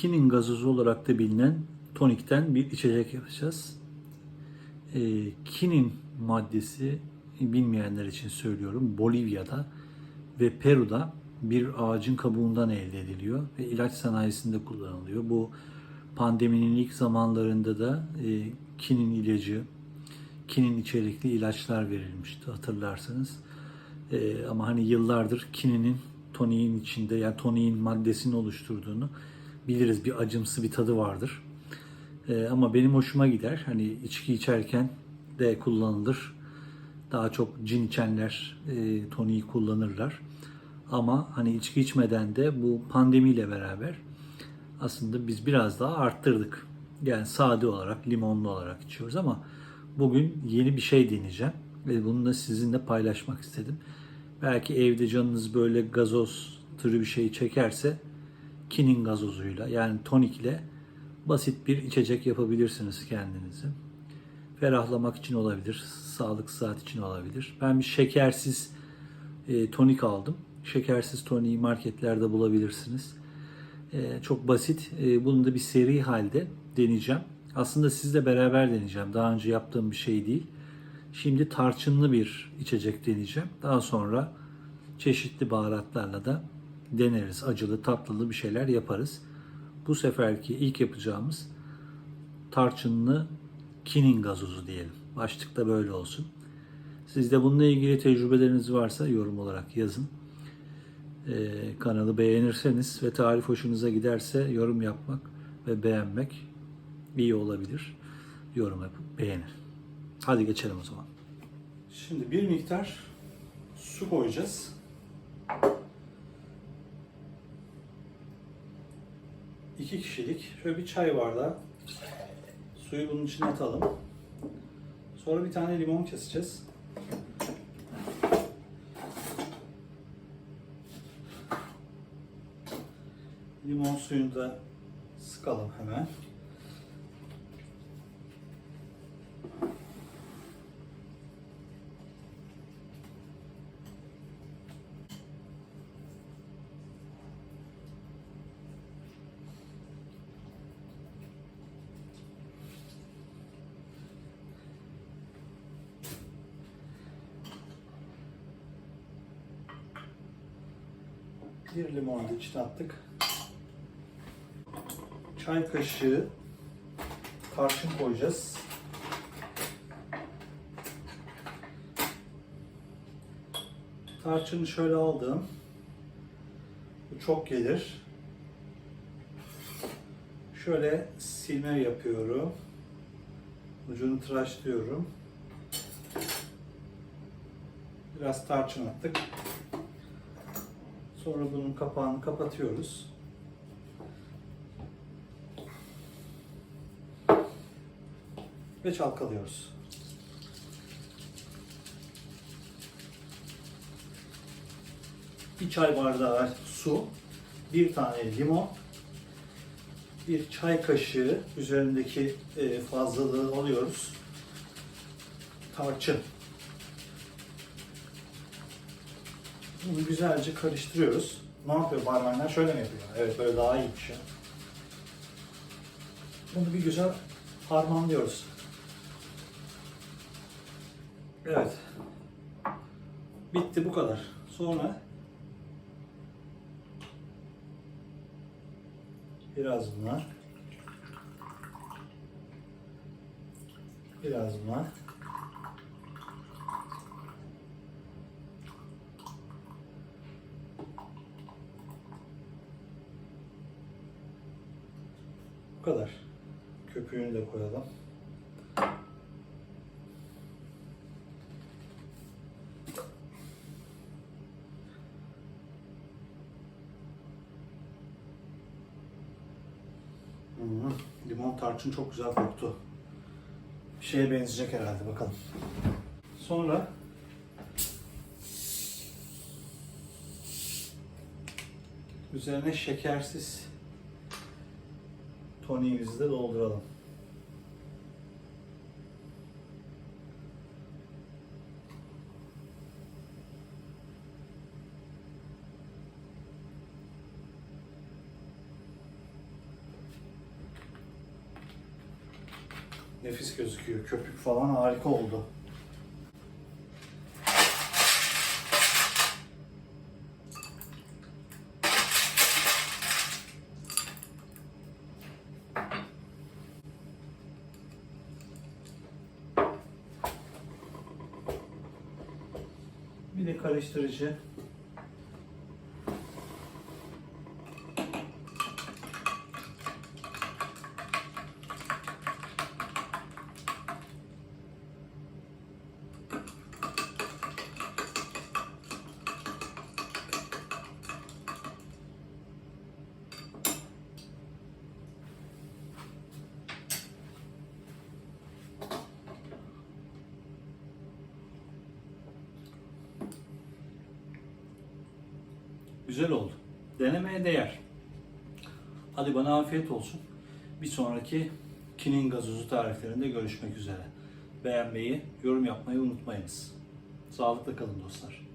kinin gazozu olarak da bilinen tonikten bir içecek yapacağız. E, kinin maddesi bilmeyenler için söylüyorum. Bolivya'da ve Peru'da bir ağacın kabuğundan elde ediliyor ve ilaç sanayisinde kullanılıyor. Bu pandeminin ilk zamanlarında da e, kinin ilacı, kinin içerikli ilaçlar verilmişti hatırlarsanız. E, ama hani yıllardır kininin toniğin içinde yani toniğin maddesini oluşturduğunu biliriz. Bir acımsı bir tadı vardır. E, ama benim hoşuma gider. Hani içki içerken de kullanılır. Daha çok cin içenler e, toniği kullanırlar. Ama hani içki içmeden de bu pandemiyle beraber aslında biz biraz daha arttırdık. Yani sade olarak, limonlu olarak içiyoruz ama bugün yeni bir şey deneyeceğim ve bunu da sizinle paylaşmak istedim. Belki evde canınız böyle gazoz türü bir şey çekerse kinin gazozuyla yani tonikle basit bir içecek yapabilirsiniz kendinize. Ferahlamak için olabilir, sağlık saat için olabilir. Ben bir şekersiz e, tonik aldım. Şekersiz toniği marketlerde bulabilirsiniz. E, çok basit. E, bunu da bir seri halde deneyeceğim. Aslında sizle beraber deneyeceğim. Daha önce yaptığım bir şey değil. Şimdi tarçınlı bir içecek deneyeceğim. Daha sonra çeşitli baharatlarla da deneriz. Acılı, tatlılı bir şeyler yaparız. Bu seferki ilk yapacağımız tarçınlı kinin gazozu diyelim. Başlıkta böyle olsun. Sizde bununla ilgili tecrübeleriniz varsa yorum olarak yazın. Ee, kanalı beğenirseniz ve tarif hoşunuza giderse yorum yapmak ve beğenmek iyi olabilir. Yorum yapıp beğenin. Hadi geçelim o zaman. Şimdi bir miktar su koyacağız. İki kişilik şöyle bir çay bardağı suyu bunun içine atalım. Sonra bir tane limon keseceğiz. Limon suyunu da sıkalım hemen. Bir limonu da içine attık. Çay kaşığı tarçın koyacağız. Tarçını şöyle aldım. Bu çok gelir. Şöyle silme yapıyorum. Ucunu tıraşlıyorum. Biraz tarçın attık. Sonra bunun kapağını kapatıyoruz. Ve çalkalıyoruz. Bir çay bardağı su, bir tane limon, bir çay kaşığı üzerindeki e, fazlalığı alıyoruz. Tarçın. Bunu güzelce karıştırıyoruz. Ne yapıyor barmenler? Şöyle mi yapıyor? Evet böyle daha iyi bir şey. Bunu bir güzel harmanlıyoruz. Evet. Bitti bu kadar. Sonra biraz buna biraz buna kadar. Köpüğünü de koyalım. Hmm, limon tarçın çok güzel koktu. Bir şeye benzeyecek herhalde bakalım. Sonra üzerine şekersiz toniğimizi de dolduralım. Nefis gözüküyor. Köpük falan harika oldu. Bir de karıştırıcı. Güzel oldu. Denemeye değer. Hadi bana afiyet olsun. Bir sonraki kinin gazozu tariflerinde görüşmek üzere. Beğenmeyi, yorum yapmayı unutmayınız. Sağlıkla kalın dostlar.